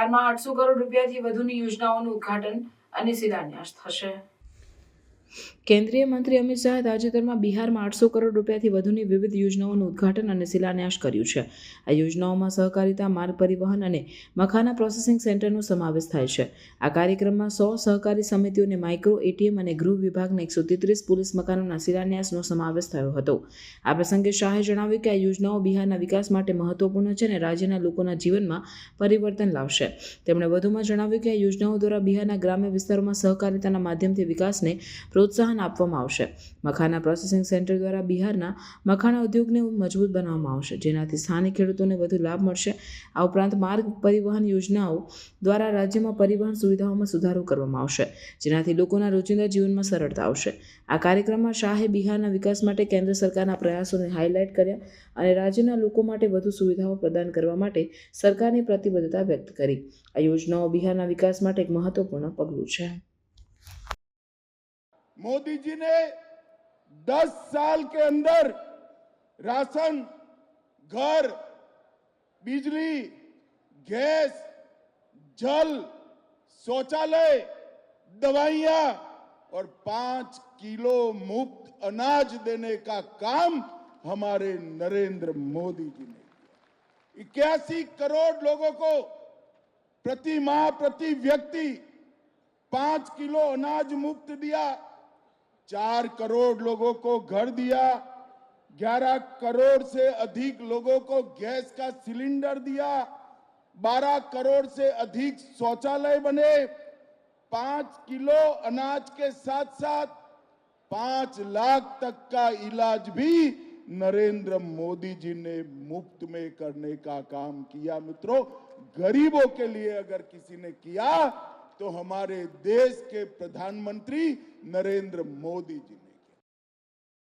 બિહારમાં આઠસો કરોડ રૂપિયાથી વધુની યોજનાઓનું ઉદ્ઘાટન અને શિલાન્યાસ થશે. કેન્દ્રીય મંત્રી અમિત શાહે તાજેતરમાં બિહારમાં આઠસો કરોડ રૂપિયાથી વધુની વિવિધ યોજનાઓનું ઉદ્ઘાટન અને શિલાન્યાસ કર્યું છે. આ યોજનાઓમાં સહકારિતા, માર્ગ પરિવહન અને મખાના પ્રોસેસિંગ સેન્ટરનો સમાવેશ થાય છે. આ કાર્યક્રમમાં સો સહકારી સમિતિઓને માઇક્રો એટીએમ અને ગૃહ વિભાગના એકસો તેત્રીસ પોલીસ મકાનોના શિલાન્યાસનો સમાવેશ થયો હતો. આ પ્રસંગે શાહે જણાવ્યું કે આ યોજનાઓ બિહારના વિકાસ માટે મહત્વપૂર્ણ છે અને રાજ્યના લોકોના જીવનમાં પરિવર્તન લાવશે. તેમણે વધુમાં જણાવ્યું કે આ યોજનાઓ દ્વારા બિહારના ગ્રામ્ય વિસ્તારોમાં સહકારિતાના માધ્યમથી વિકાસને પ્રોત્સાહન આપવામાં આવશે. મખાના પ્રોસેસિંગ સેન્ટર દ્વારા બિહારના મખાના ઉદ્યોગને મજબૂત બનાવવામાં આવશે, જેનાથી સ્થાનિક ખેડૂતોને વધુ લાભ મળશે. આ ઉપરાંત માર્ગ પરિવહન યોજનાઓ દ્વારા રાજ્યમાં પરિવહન સુવિધાઓમાં સુધારો કરવામાં આવશે, જેનાથી લોકોના રોજિંદા જીવનમાં સરળતા આવશે. આ કાર્યક્રમમાં શાહે બિહારના વિકાસ માટે કેન્દ્ર સરકારના પ્રયાસોને હાઇલાઇટ કર્યા અને રાજ્યના લોકો માટે વધુ સુવિધાઓ પ્રદાન કરવા માટે સરકારની પ્રતિબદ્ધતા વ્યક્ત કરી. આ યોજનાઓ બિહારના વિકાસ માટે એક મહત્વપૂર્ણ પગલું છે. मोदी जी ने 10 साल के अंदर राशन, घर, बिजली, गैस, जल, शौचालय, दवाइयाँ और पाँच किलो मुफ़्त अनाज देने का काम हमारे नरेंद्र मोदी जी ने किया। इक्यासी करोड़ लोगों को प्रति माह, प्रति व्यक्ति पाँच किलो अनाज मुफ़्त दिया। चार करोड़ लोगों को घर दिया, ग्यारह करोड़ से अधिक लोगों को गैस का सिलेंडर दिया, बारह करोड़ से अधिक शौचालय बने, पाँच किलो अनाज के साथ साथ पाँच लाख तक का इलाज भी नरेंद्र मोदी जी ने मुफ़्त में करने का काम किया। मित्रों, गरीबों के लिए अगर किसी ने किया तो हमारे देश के प्रधानमंत्री नरेंद्र मोदी जी ने